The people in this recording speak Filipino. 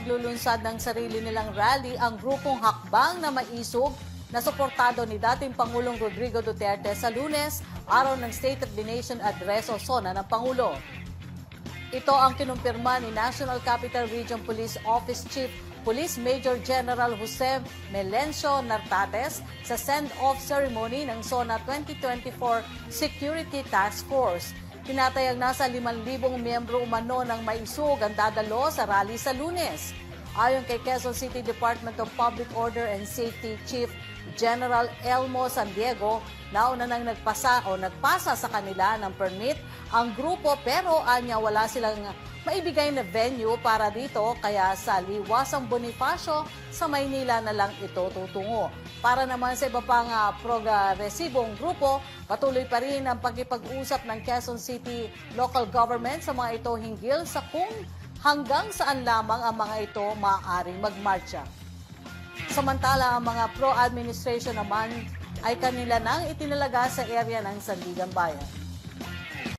paglulunsad ng sarili nilang rally ang grupong Hakbang na Maisog na suportado ni dating Pangulong Rodrigo Duterte sa lunes, araw ng State of the Nation Address o SONA ng Pangulo. Ito ang kinumpirma ni National Capital Region Police Office Chief Police Major General Jose Melencio Nartates sa send-off ceremony ng SONA 2024 Security Task Force. Tinatayag nasa 5,000 miyembro umano ng maisog ang dadalo sa rally sa lunes. Ayon kay Quezon City Department of Public Order and Safety Chief General Elmo San Diego, nauna nang nagpasa o nagpasa sa kanila ng permit ang grupo pero anya wala silang maibigay na venue para dito kaya sa Liwasang Bonifacio sa Maynila na lang ito tutungo. Para naman sa iba pang uh, progresibong grupo, patuloy pa rin ang pagkipag-usap ng Quezon City local government sa mga ito hinggil sa kung hanggang saan lamang ang mga ito maaaring magmarcha. Samantala, ang mga pro-administration naman ay kanila nang itinalaga sa area ng Sandigan Bayan.